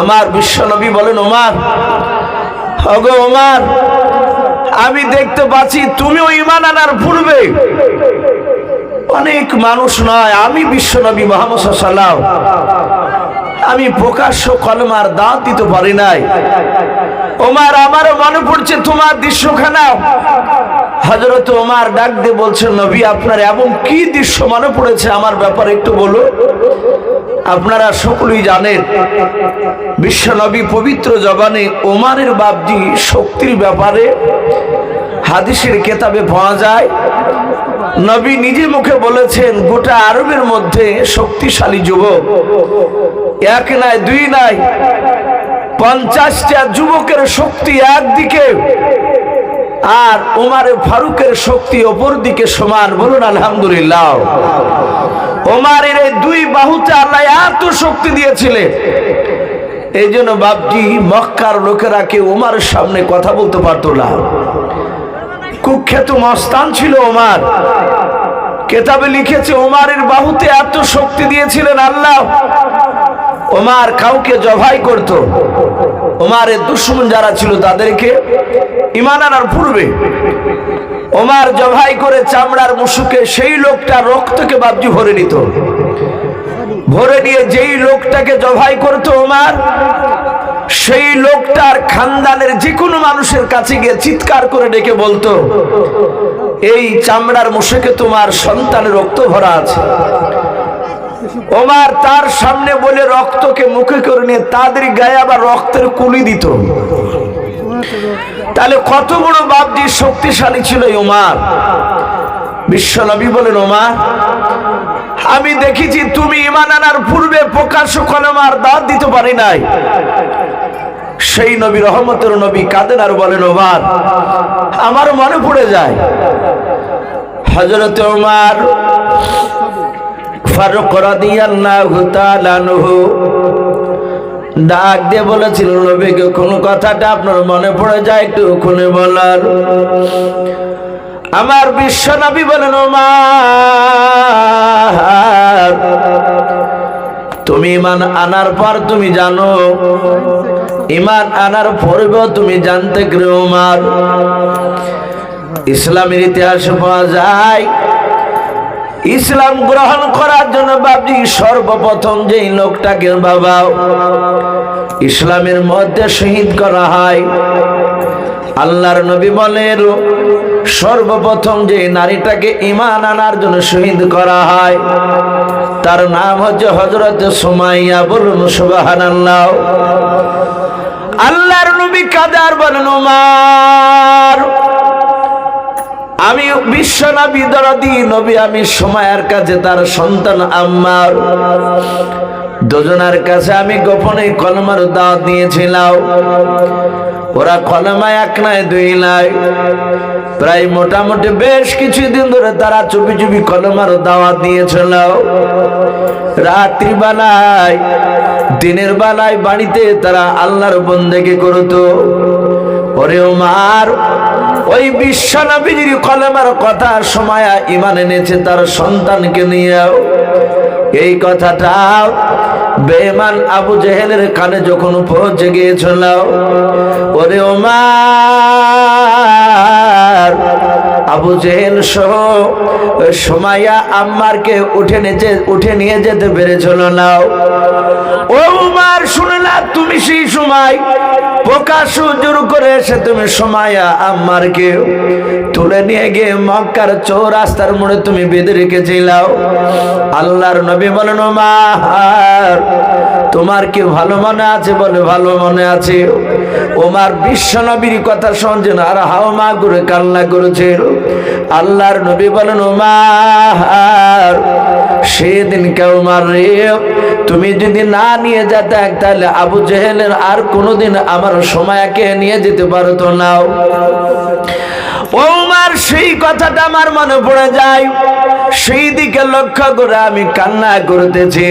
আমার বিশ্বনবী বলেন, ওমার অগো ওমার, আমি দেখতে পাচ্ছি তুমিও ইমান আনার পূর্বে অনেক মানুষ নয়। আমি বিশ্বনবী মোহাম্মদ সাল্লাম আমি প্রকাশ্য কলমার দাঁত দিতে পারি নাই। ওমার, আমারও মনে পড়ছে তোমার দৃশ্যখানা। হজরত ওমার ডাক দিয়ে বলছেন, নবী, আপনার এমন কি দৃশ্য মনে পড়েছে আমার ব্যাপারে একটু বলুন আপনারা সকলেই জানেন বিশ্বনবী পবিত্র জবানে ওমারের বাবজি শক্তির ব্যাপারে হাদিসের কেতাবে পাওয়া যায়। নবী নিজে মুখে বলেছেন, গোটা আরবের মধ্যে শক্তিশালী যুবক। এক নাই, দুই নাই, পঞ্চাশটা যুবকের শক্তি একদিকে। আর ওমারে ফারুকের শক্তি অপর দিকে সমান, বলুন আলহামদুলিল্লাহ। ওমারের এই দুই বাহুতে আল্লাহ এত শক্তি দিয়েছিলেন এই জন্য বাপজি, মক্কার লোকেরা কেউ ওমারের সামনে কথা বলতে পারতো না। কুখ্যাত মস্তান ছিল ওমার কেতাবে লিখেছে ওমারের বাহুতে এত শক্তি দিয়েছিলেন আল্লাহ। ওমার কাউকে জবাই করত। ওমারের দুশ্মন যারা ছিল তাদেরকে ইমান আনার পূর্বে ওমার জবাই করে চামড়ার মুসুকে সেই লোকটা রক্তকে বাবজি ভরে নিত। ভরে নিয়ে যেই লোকটাকে জবাই করতো ওমার, সেই লোকটার খানদানের যে কোনো মানুষের কাছে গিয়ে চিৎকার করে ডেকে বলতো, এই চামড়ার মুসুকে তোমার সন্তানের রক্ত ভরা আছে। ওমার তার সামনে বলে রক্তকে মুখে করে নিয়ে তাদের গায়ে আবার রক্তের কুলি দিত। তাহলে কত বড় বাপজি শক্তিশালী ছিল এই ওমার? বিশ্বনবী বলেন, ওমার, আমি দেখেছি তুমি ইমান আনার পূর্বে প্রকাশ্য কলমার দাঁত দিতে পারি নাই। সেই নবী, রহমতের নবী কাঁদেন আর বলেন, ওমার, আমার মনে পড়ে যায় হজরত ওমার ফারুক রাদিয়াল্লাহু তাআলা আনহু ডাক দিয়ে বলেছিল নবীকে কোন কথাটা আপনার মনে পড়ে যায় একটু খুনে বলার? আমার বিশ্ব নবী বলেন তুমি ইমান আনার পর তুমি জানো, ইমান আনার পরেও তুমি জানতে গেলে, ওমার। ইসলামের ইতিহাসে পাওয়া যায় ইসলাম গ্রহণ করার জন্য বাবজি সর্বপ্রথম যেই লোকটাকে বাবা ইসলামের মধ্যে শহীদ করা হয়, আল্লাহর নবী বলেন, সর্বপ্রথম যে নারীটাকে ইমান আনার জন্য শহীদ করা হয়, তার নাম হচ্ছে হজরত সুমাইয়া বলুন সুবাহান আল্লাহ আল্লাহর নবী কাদার বলেন আমি বিশ্ব নবী দরদি নবী আমি সময়ের কাছে তার সন্তান আম্মার দুজনের কাছে আমি গোপনে কলমার দাওয়াত দিয়েছিলাম। ওরা কলমায় এক নাই, দুই নাই। প্রায় মোটামুটি বেশ কিছুদিন ধরে তারা চুপি চুপি কলমার দাওয়াত দিয়েছিল। রাত্রি বেলায়, দিনের বেলায় বাড়িতে তারা আল্লাহর বন্দেকে করতো। ওরে ওমার ওই বিশ্ব নবীজির কলেমার কথা সময় ইমান এনেছে তার সন্তানকে নিয়ে। এই কথাটা বেমান আবু জেহেলের কানে যখন পৌঁছে গিয়েছিল ওরে ওমার আবু জেহেল সহ সময়া আম্মারকে উঠে নিচে উঠে নিয়ে যেতে পেরেছিল না ও উমার, শুনে না তুমি সেই সময় প্রকাশ জোর করে এসে তুমি সময়া আম্মারকে তুলে নিয়ে গিয়ে মক্কার চৌরাস্তার মোড়ে তুমি বেঁধে রেখেছিলাও। আল্লাহর নবী বলেন ওমার তোমার কি ভালো মনে আছে বলে ভালো মনে আছে? ওমার বিশ্ব নবীর কথা শুনছেন, আর হাও মা করে কান্না করেছে আল্লাহর নবী বলেন ওমার সেদিন কেউ মার তুমি যদি না নিয়ে যেতে, তাহলে আবু জেহেলের আর কোনোদিন আমার সময়কে নিয়ে যেতে পারতো নাও ওমার সেই কথাটা আমার মনে পড়ে যায়। সেই দিকে লক্ষ্য করে আমি কান্না করতেছি।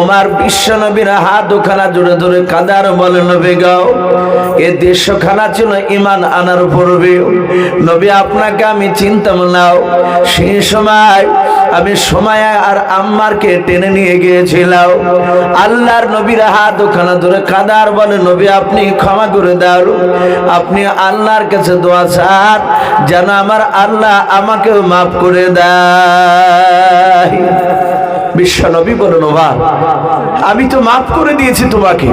ওমার বিশ্ব নবীর হাত ওখানা জোরে ধরে কাদার বলে, নবী গাও এ দেশখানা ছিল ইমান আনার পূর্বে। নবী, আপনাকে আমি চিন্তাম নাও সেই সময় আমি সময় আর আম্মারকে টেনে নিয়ে গিয়েছিলাম। আল্লাহর নবীর হাত ওখানে ধরে কাদার বলে, নবী, আপনি ক্ষমা করে দাও। আপনি আল্লাহর কাছে দোয়া চান, যেন আমার আল্লাহ আমাকেও মাফ করে দেয়। বিশ্ব নবী বলুন ওমা আমি তো মাফ করে দিয়েছি তোমাকে।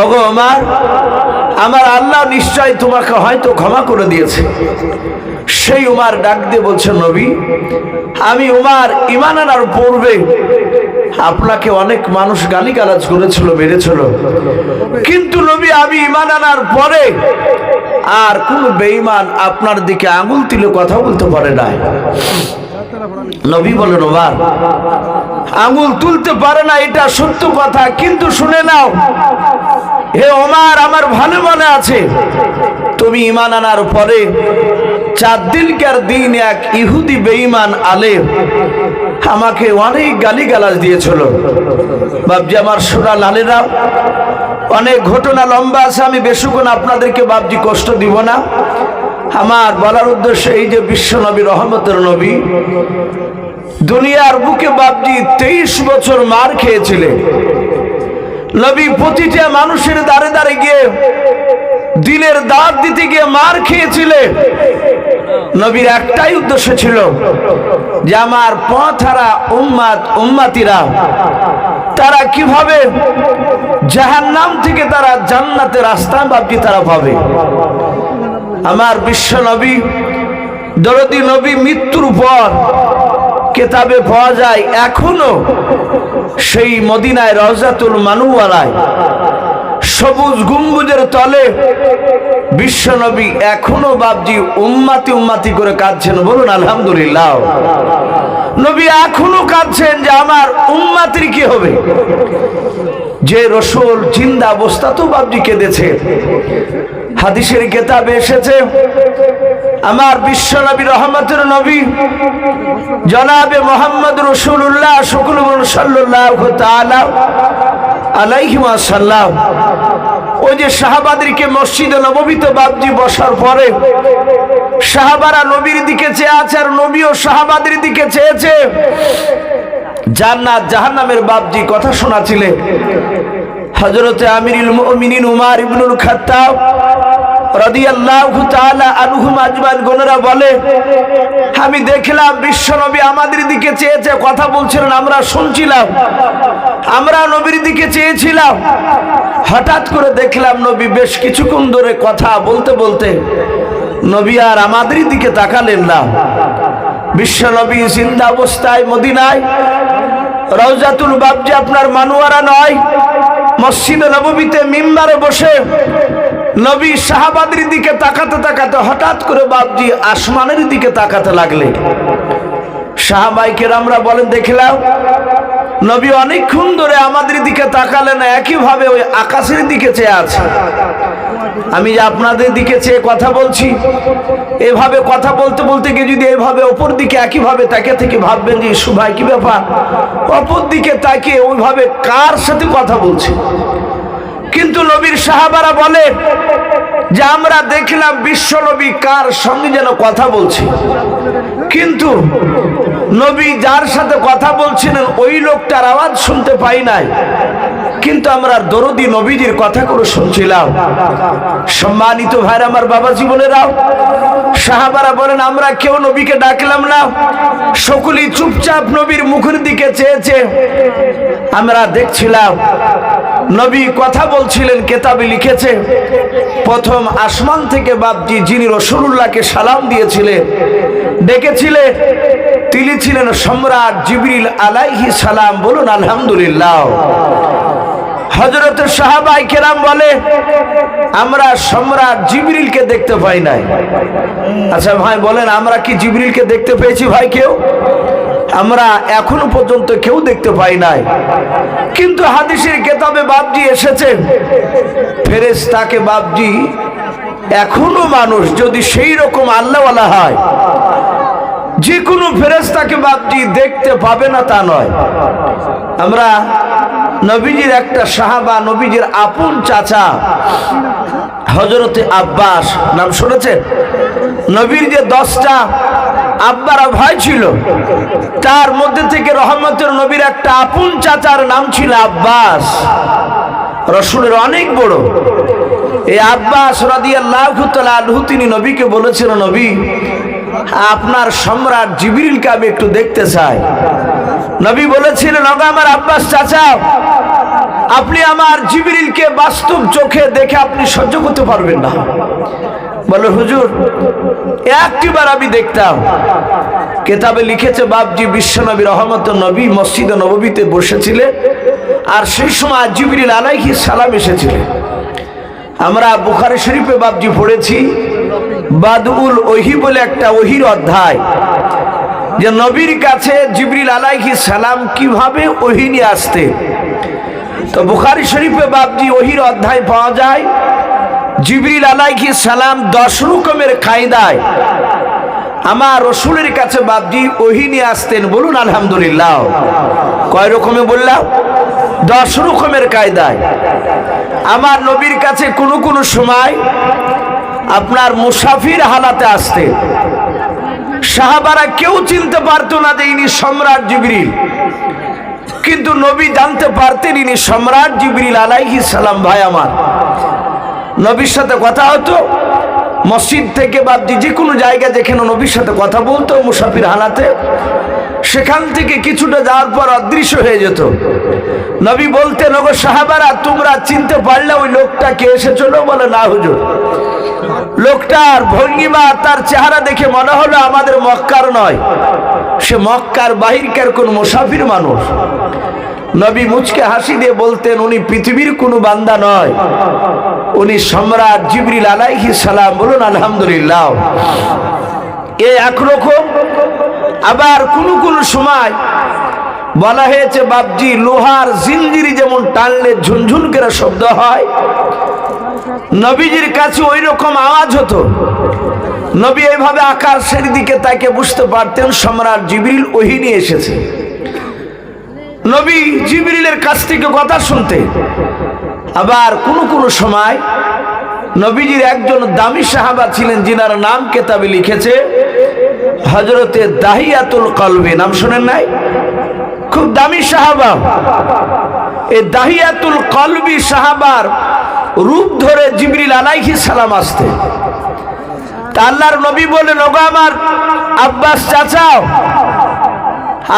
ওগো আমার আমার আল্লাহ নিশ্চয় তোমাকে হয়তো ক্ষমা করে দিয়েছে। সেই উমার ডাক দিয়ে বলছে, নবী, আমি উমার ইমান আনার পূর্বে আপনাকে অনেক মানুষ গালিগালাজ করেছিল, মেরেছিল। কিন্তু নবী, আমি ইমান আনার পরে আর কোন বেঈমান আপনার দিকে আঙুল তুলে কথা বলতে পারে না নবী বলেন ওবার আঙুল তুলতে পারে না, এটা সত্য কথা, কিন্তু শুনে নাও হে ওমার, আমার ভালো মনে আছে। তুমি ইমান আনার পরে চার দিনকার দিন এক ইহুদি বেঈমান আলে আমাকে অনেক গালিগালাজ দিয়েছিল। বাবজি আমার সোনা লালেরা, অনেক ঘটনা লম্বা আছে, আমি বেশিক্ষণ আপনাদেরকে বাবজি কষ্ট দিব না। আমার বলার উদ্দেশ্য এই যে বিশ্ব নবী, রহমতের নবী, দুনিয়ার বুকে বাবজি তেইশ বছর মার খেয়েছিলেন। নবী প্রতিটা মানুষের দাঁড়ে দাঁড়ে গিয়ে দিনের দাঁত দিতে গিয়ে মার খেয়েছিলেন নবীর একটাই উদ্দেশ্য ছিল যে আমার পথহারা উম্মাত, উম্মাতিরা, তারা কীভাবে জাহান নাম থেকে তারা জান্নাতের রাস্তা বাপটি তারা পাবে আমার বিশ্ব নবী, দরদি নবী মৃত্যুর পর কেতাবে পাওয়া যায়, এখনও সেই মদিনায় রজাতুল মানুয়ালায় সবুজ গুম্বুজের তলে বিশ্বনবী এখনও বাবজি উম্মাতি উম্মাতি করে কাঁদছেন। বলুন, আলহামদুলিল্লাহ। নবী এখনও কাঁদছেন যে আমার উম্মাতির কি হবে? যে রসুল জিন্দা অবস্থা তো বাবজি কেঁদেছে। হাদিসের কেতাবে এসেছে আমার বিশ্ব নবী রহমতের নবী, জনাবে মোহাম্মদ রসুল্লাহ শুকুল সাল্লাহ ওই যে শাহবাদীকে মসজিদে নবমীতে বাবজি বসার পরে শাহাবারা নবীর দিকে চেয়ে আছে আর নবীও শাহবাদের দিকে চেয়েছে। জান্নাত জাহান্নামের বাবজি কথা শোনাছিলেন। হজরতে আমিরুল মুমিনিন উমার ইবনুল খাত্তাব বলে, আমি দেখলাম বিশ্বনবী আমাদের দিকে চেয়েছে, কথা বলছিলেন, আমরা শুনছিলাম, আমরা নবীর দিকে চেয়েছিলাম। হঠাৎ করে দেখলাম নবী বেশ কিছুক্ষণ ধরে কথা বলতে বলতে নবী আর আমাদের দিকে তাকালেন না। বিশ্ব নবী জিন্দা অবস্থায় মদিনায়, রওজাতুল বাবজি আপনার মানুয়ারা নয়, মসজিদে নবমীতে মিম্বারে বসে নবী শাহাবাদের দিকে তাকাতে তাকাতে হঠাৎ করে বাবজি আসমানের দিকে তাকাতে লাগলেন সাহাবাইকের আমরা বলেন, দেখলাম, নবী অনেকক্ষণ ধরে আমাদের দিকে তাকালেন একইভাবে ওই আকাশের দিকে চেয়ে আছে। আমি যে আপনাদের দিকে চেয়ে কথা বলছি, এভাবে কথা বলতে বলতে গিয়ে যদি এভাবে ওপর দিকে একইভাবে তাকে থেকে ভাববেন যে সুভাই কি ব্যাপার? অপর দিকে তাকে ওইভাবে কার সাথে কথা বলছে? কিন্তু নবীর সাহাবারা বলে যে আমরা দেখলাম বিশ্ব নবী কার সঙ্গে যেন কথা বলছে। কিন্তু নবী যার সাথে কথা বলছিলেন, ওই লোকটার আওয়াজ শুনতে পাই নাই। কিন্তু আমরা দরদি নবীজির কথা করে শুনছিলাম। সম্মানিত ভাইরা আমার বাবা জীবনেরাও, সাহাবারা বলেন, আমরা কেউ নবীকে ডাকলাম না। সকলেই চুপচাপ নবীর মুখের দিকে চেয়েছে। আমরা দেখছিলাম নবী কথা বলছিলেন, কেতাবে লিখেছে, প্রথম আসমান থেকে বাপজি যিনি রসুল্লাহকে সালাম দিয়েছিলেন ডেকেছিলেন তিনি ছিলেন সম্রাট জিবরিল আলাইহি সালাম, বলুন আলহামদুলিল্লাহ। হজরত সাহাবাই কেরাম বলে, আমরা সম্রাট জিবরিলকে দেখতে পাই নাই। আচ্ছা ভাই, বলেন, আমরা কি জিবরিলকে দেখতে পেয়েছি ভাই কেউ? আমরা এখনও পর্যন্ত কেউ দেখতে পাই নাই। কিন্তু হাদিসের কেতাবে বাবজি এসেছেন। ফেরেস তাকে বাবজি এখনও মানুষ যদি সেই রকম আল্লাহওয়ালা হয় যে কোনো ফেরেস্তাকে বাপজি দেখতে পাবে না তা নয়। আমরা নবীজির একটা সাহাবা, নবীজির আপন চাচা হজরতে আব্বাস, নাম শুনেছেন? নবীর যে দশটা আব্বারা ভাই ছিল, তার মধ্যে থেকে রহমতের নবীর একটা আপন চাচার নাম ছিল আব্বাস। রসুলের অনেক বড়। এই আব্বাস তিনি নবীকে বলেছিল নবী, আপনার সম্রাট জিবরিলকে আমি একটু দেখতে চাই। নবী বলেছিলেন, ওগো আমার আব্বাস চাচা, আপনি আমার জিবিরিলকে বাস্তব চোখে দেখে আপনি সহ্য করতে পারবেন না। বলে, হুজুর, একটিবার আমি দেখতাম, কেতাবে লিখেছে, বাপজি বিশ্বনবী রহমত নবী মসজিদে নববীতে বসেছিলেন আর সেই সময় জিবরিল আলাইহি সালাম এসেছিলেন। আমরা বুখারি শরীফে বাপজি পড়েছি, বাদউল ওহি বলে একটা ওহির অধ্যায়, যে নবীর কাছে জিবরিল আলাইহি সালাম কীভাবে ওহি নিয়ে আসতে তো বুখারি শরীফে বাপজি ওহির অধ্যায় পাওয়া যায় জিবরিল আলাইহি সালাম দশ রকমের কায়দায় আমার রসুলের কাছে বাপজি ওহি নিয়ে আসতেন। বলুন, আলহামদুলিল্লাহ। কয় রকমে বললাম? দশ রকমের কায়দায়। আমার নবীর কাছে কোনো কোনো সময় আপনার মুসাফির হালাতে আসতে সাহাবারা কেউ চিনতে পারতো না যে ইনি সম্রাট জিবরিল। কিন্তু নবী জানতে পারতেন ইনি সম্রাট জিবরিল আলাইহি সালাম ভাই আমার। নবীর সাথে কথা হতো, মসজিদ থেকে বা যে কোনো জায়গা যেখানে নবীর সাথে কথা বলতো, মুসাফির হালাতে, সেখান থেকে কিছুটা যাওয়ার পর অদৃশ্য হয়ে যেত। নবী বলতে ওগো সাহাবারা, তোমরা চিনতে পারলে ওই লোকটা কে এসেছিল বলে, না, হুজুর। লোকটার ভঙ্গিমা, তার চেহারা দেখে মনে হলো আমাদের মক্কার নয়। সে মক্কার বাহিরকার কোন মুসাফির মানুষ। নবী মুচকে হাসি দিয়ে বলতেন, উনি পৃথিবীর কোনো বান্দা নয়। উনি সম্রাট জিবরিল আলাইহি সালাম বলুন, আলহামদুলিল্লাহ। এ একরকম আবার কোনো কোনো সময় বলা হয়েছে, বাপজি, লোহার জিনজিরি যেমন টানলে ঝুনঝুন করে শব্দ হয়। নবীজির কাছে ওই রকম আওয়াজ হতো। নবী এইভাবে আকাশের দিকে তাকে বুঝতে পারতেন, সম্রাট জিবরিল ওহি নিয়ে এসেছে। নবী জিবরিলের কাছ থেকে কথা শুনতে আবার কোনো কোনো সময় নবীজির একজন দামি সাহাবা ছিলেন, যিনার নাম কেতাবে লিখেছে হজরতে দাহিয়াতুল কলবে। নাম শোনেন নাই? খুব দামি সাহাবা। এই দাহিয়াতুল কলবি সাহাবার রূপ ধরে জিবরিল আলাইহি সালাম আসতে। তা আল্লাহর নবী বলেন ওগো আমার আব্বাস চাচাও,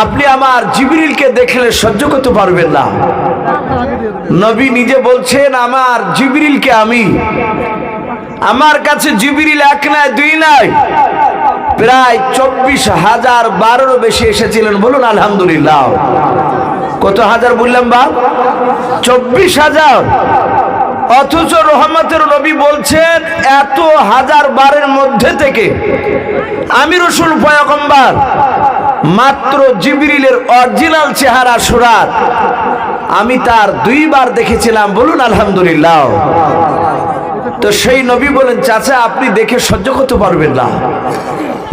আপনি আমার জিবরিলকে দেখলে সহ্য করতে পারবেন না। নবী নিজে বলছেন, আমার জিবরিলকে আমি, আমার কাছে জিবরিল এক নয় দুই নয় প্রায় চব্বিশ হাজার বারোরও বেশি এসেছিলেন। বলুন, আলহামদুলিল্লাহ। কত হাজার বললাম বা? চব্বিশ হাজার। অথচ রহমতের নবী বলছেন, এত হাজার বারের মধ্যে থেকে আমি রসুল পয়গম্বার, মাত্র জিবরিলের অরিজিনাল চেহারা সুরাত আমি তার দুইবার দেখেছিলাম, বলুন আলহামদুলিল্লাহ। তো সেই নবী বলেন, চাচা, আপনি দেখে সহ্য করতে পারবেন না।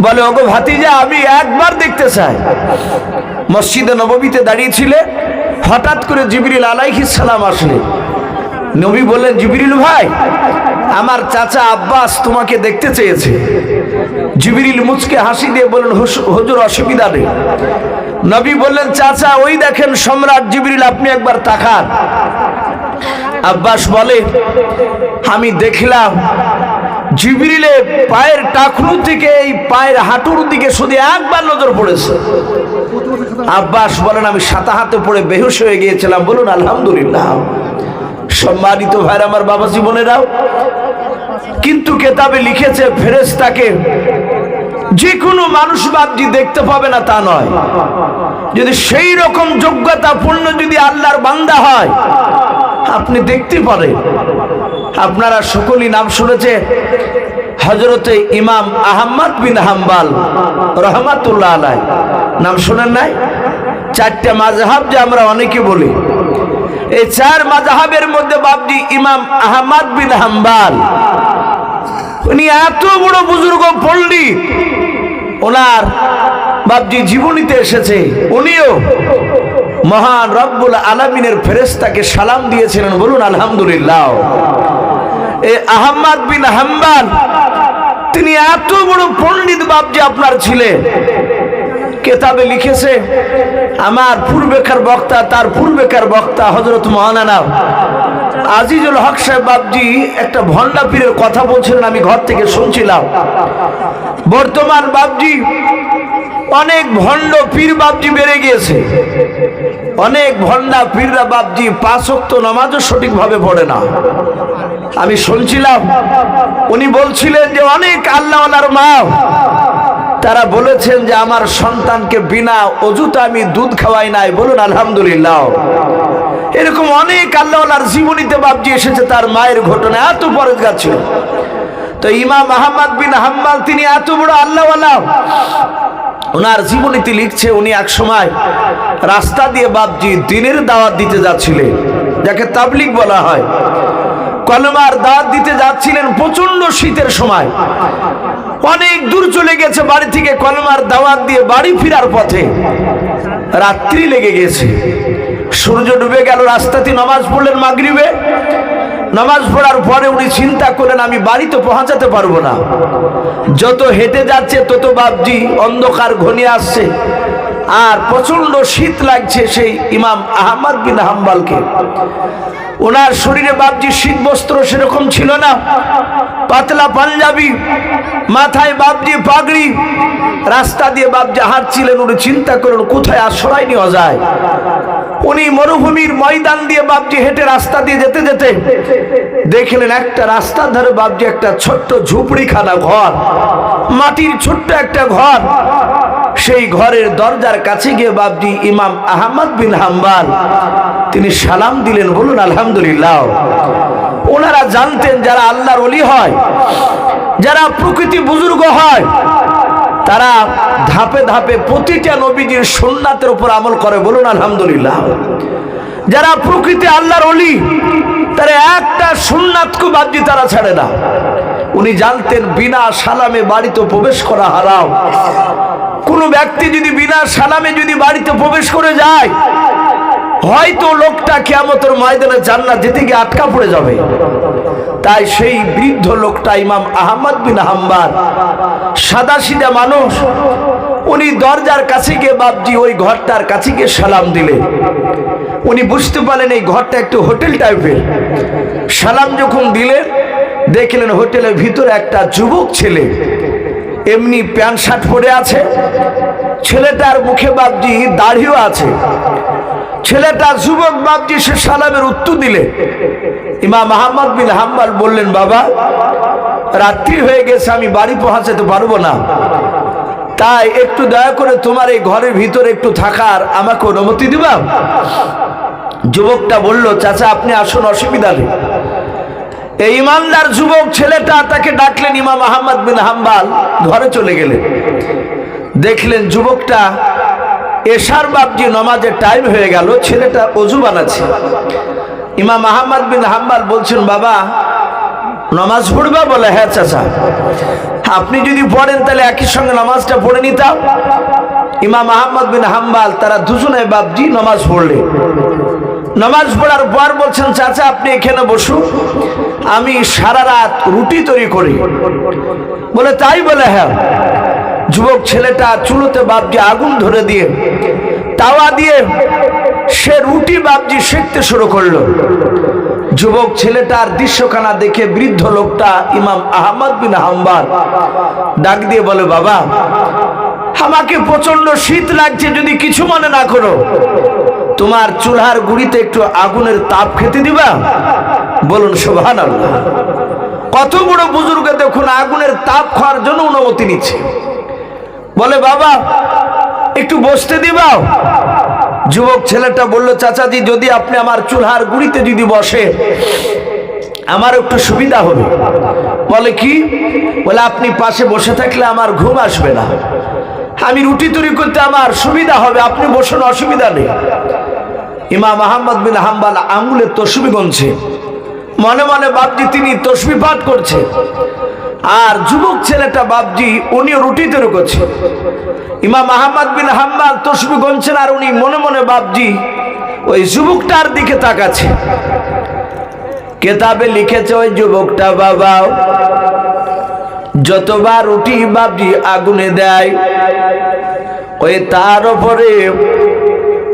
বলে, ওগো ভাতিজা, আমি একবার দেখতে চাই। মসজিদে নববীতে দাঁড়িয়েছিলে, হঠাৎ করে জিবরিল আলাইহিস সালাম আসলে। নবী বললেন, জিবরিল ভাই আমার চাচা আব্বাস তোমাকে দেখতে চেয়েছে। জিবিরিল মুচকে হাসি দিয়ে বললেন, "হুস- হুজুর, অসুবিধা নেই। নবী বললেন, চাচা, ওই দেখেন সম্রাট জিবরিল, আপনি একবার তাকান। আব্বাস বলে, আমি দেখলাম জিবরিলে পায়ের টাকনু থেকে এই পায়ের হাঁটুর দিকে শুধু একবার নজর পড়েছে। আব্বাস বলেন, আমি সাতা হাতে পড়ে বেহুশ হয়ে গিয়েছিলাম। বলুন, আলহামদুলিল্লাহ। সম্মানিত ভাইর আমার বাবা জীবনেরাও, কিন্তু কেতাবে লিখেছে, ফেরেশতাকে যে কোনো মানুষ বাপজি দেখতে পাবে না তা নয়। যদি সেই রকম যোগ্যতা পূর্ণ যদি আল্লাহর বান্দা হয়, আপনি দেখতে পারেন। আপনারা সকলই নাম শুনেছে হজরতে ইমাম আহম্মদ বিন হাম্বাল, রহমাতুল্লাহ আলাই নাম শোনেন নাই? চারটা মাঝহাব যে আমরা অনেকে বলি। এই চার মাঝহাবের মধ্যে বাবজি ইমাম আহমদ বিন হাম্বাল। উনি এত বড় বুজুর্গ পণ্ডিত। ওনার বাবজি জীবনীতে এসেছে। উনিও মহান রব্বুল আলমিনের ফেরেস্তাকে সালাম দিয়েছিলেন, বলুন আলহামদুলিল্লাহ। এ আহম্মদ বিন হাম্বাল, তিনি এত বড় পণ্ডিত বাবজি আপনার ছিলেন কেতাবে লিখেছে আমার পূর্বেকার বক্তা, তার পূর্বেকার বক্তা হজরত মহানানা আজিজুল হক সাহেব বাবজি একটা ভণ্ডা পীরের কথা বলছিলেন, আমি ঘর থেকে শুনছিলাম। বর্তমান বাবজি অনেক ভণ্ড পীর বাবজি বেড়ে গিয়েছে। অনেক ভণ্ডা পীররা বাবজি পাঁচ অক্ত নামাজও সঠিকভাবে পড়ে না। আমি শুনছিলাম, উনি বলছিলেন যে অনেক আল্লাহওয়ালার মা তারা বলেছেন যে আমার সন্তানকে বিনা অজুতে আমি দুধ খাওয়াই নাই। বলুন, আলহামদুলিল্লাহ। এরকম অনেক আল্লাহওয়ালার জীবনীতে বাবজি এসেছে, তার মায়ের ঘটনা এত পরেজগার ছিল। তো ইমাম আহমদ বিন হাম্বাল, তিনি এত বড় আল্লাহওয়ালা। ওনার জীবনীতে লিখছে, উনি এক সময় রাস্তা দিয়ে বাবজি দিনের দাওয়াত দিতে যাচ্ছিলেন, যাকে তাবলিক বলা হয়। কলমার দাওয়াত দিতে যাচ্ছিলেন প্রচণ্ড শীতের সময়। অনেক দূর চলে গেছে বাড়ি থেকে কলমার দাওয়াত দিয়ে বাড়ি ফেরার পথে। রাত্রি লেগে গেছে। সূর্য ডুবে গেল, রাস্তাতে নামাজ পড়লেন মাগরিবে। নামাজ পড়ার পরে উনি চিন্তা করলেন, আমি বাড়িতে পৌঁছাতে পারব না। যত হেঁটে যাচ্ছে, তত বাবজি অন্ধকার ঘনিয়ে আসছে। আর প্রচণ্ড শীত লাগছে সেই ইমাম আহমদ বিন হাম্বালকে। ওনার শরীরে বাবজি শীত বস্ত্র সেরকম ছিল না। পাতলা পাঞ্জাবি, মাথায় বাবজি পাগড়ি, রাস্তা দিয়ে বাবজি হাঁটছিলেন, উনি চিন্তা করলেন, কোথায় আশ্রয় নেওয়া যায়? উনি মরুভূমির ময়দান দিয়ে বাবজি হেঁটে রাস্তা দিয়ে যেতে যেতে দেখলেন একটা রাস্তার ধারে বাবজি একটা ছোট্ট ঝুপড়িখানা ঘর, মাটির ছোট্ট একটা ঘর। সেই ঘরের দরজার কাছে গিয়ে বাবজি ইমাম আহমদ বিন হাম্বাল, তিনি সালাম দিলেন বলুন আলহামদুলিল্লাহ। ওনারা জানতেন যারা আল্লাহর অলি হয়, যারা প্রকৃতি বুজুর্গ হয়, তারা ধাপে ধাপে প্রতিটা নবীজির সুন্নাতের উপর আমল করে বলুন, আলহামদুলিল্লাহ। যারা প্রকৃতি আল্লাহর অলি তারা একটা সুন্নাতকে বাদ্যি তারা ছাড়ে না। উনি জানতেন বিনা সালামে বাড়িতে প্রবেশ করা হারাম। কোনো ব্যক্তি যদি বিনা সালামে যদি বাড়িতে প্রবেশ করে যায় হয়তো লোকটা কেমতের ময়দানে জান্নাত যেতে গিয়ে আটকা পড়ে যাবে। তাই সেই বৃদ্ধ লোকটা ইমাম আহমদ বিন হাম্বার সাদা সিধা মানুষ, উনি দরজার কাছে গিয়ে বাবজি ওই ঘরটার কাছে গিয়ে সালাম দিলে। উনি বুঝতে পারলেন এই ঘরটা একটু হোটেল টাইপের। সালাম যখন দিলেন দেখলেন হোটেলের ভিতরে একটা যুবক ছেলে, এমনি প্যান্ট শার্ট পরে আছে, ছেলেটার মুখে বাবজি দাড়িও আছে। ছেলেটা যুবক বাবজি সে সালামের উত্তর দিলে। ইমাম আহমদ বিন হাম্বাল বললেন, বাবা, রাত্রি হয়ে গেছে, আমি বাড়ি পৌঁছাতে পারব না। তাই একটু দয়া করে তোমার এই ঘরের ভিতরে একটু থাকার আমাকে অনুমতি দিবা? যুবকটা বলল, চাচা, আপনি আসুন, অসুবিধা নেই। এই ইমানদার যুবক ছেলেটা তাকে ডাকলেন ইমাম আহমদ বিন হাম্বাল, ঘরে চলে গেলেন। দেখলেন যুবকটা এশার বাবজি নমাজের টাইম হয়ে গেল, ছেলেটা অজু বানাচ্ছে। ইমাম আহমদ বিন হাম্বাল বলছেন, বাবা, নামাজ পড়বা? বলে হ্যাঁ চাচা। আপনি যদি পড়েন, তাহলে একই সঙ্গে নামাজটা পড়ে নিতাম। ইমাম আহমদ বিন হাম্বাল, তারা দুজনে বাবজি নামাজ পড়লেন নামাজ পড়ার পর বলছেন, চাচা, আপনি এখানে বসুন আমি সারা রাত রুটি তৈরি করি। বলে, তাই বলে হ্যাঁ। যুবক ছেলেটা চুলোতে বাবজি আগুন ধরে দিয়ে তাওয়া দিয়ে সে রুটি বাবজি শিখতে শুরু করল। যুবক ছেলেটার দৃশ্যখানা দেখে বৃদ্ধ লোকটা ইমাম আহমদ বিন হাম্বার ডাক দিয়ে বলে, বাবা, আমাকে প্রচণ্ড শীত লাগছে, যদি কিছু মনে না করো। তোমার চুলহার গুড়িতে একটু আগুনের তাপ খেতে দিবা? বলুন শোভান কত বড় বুজুর্গ দেখুন, আগুনের তাপ খাওয়ার জন্য অনুমতি নিচ্ছে। বলে, বাবা, একটু বসতে দিবা যুবক ছেলেটা বলল, চাচাজি, যদি আপনি আমার চুলহার গুড়িতে যদি বসে, আমার একটু সুবিধা হবে। বলে, কি? বলে, আপনি পাশে বসে থাকলে আমার ঘুম আসবে না। আমি রুটি তৈরি করতে আমার সুবিধা হবে, আপনি বসুন, অসুবিধা নেই। ইমাম আহমদ বিন হাম্বাল আঙুলে তসবি গনছে। মনে মনে বাপজি, তিনি তসবি পাঠ করছে। আর যুবক ছেলেটা বাপজি রুটি তৈরি করছে। ইমাম আহমদ বিন হাম্বাল তসবি গনছেন আর উনি মনে মনে বাপজি, ওই যুবকটার দিকে তাকাচ্ছে। কেতাবে লিখেছে, ওই যুবকটা বাবা যতবার রুটি বাবজি আগুনে দেয়, ওই তার উপরে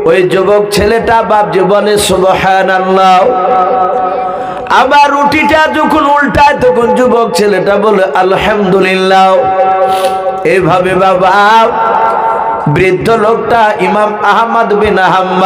ওই যুবক ছেলেটা বাবজি বলে সুবহান আল্লাহ আবার রুটিটা যখন উল্টায়, তখন যুবক ছেলেটা বলে, আলহামদুলিল্লাহ। এভাবে বাবা, বৃদ্ধ লোকটা ইমাম আহমদ বিন আহম্মদ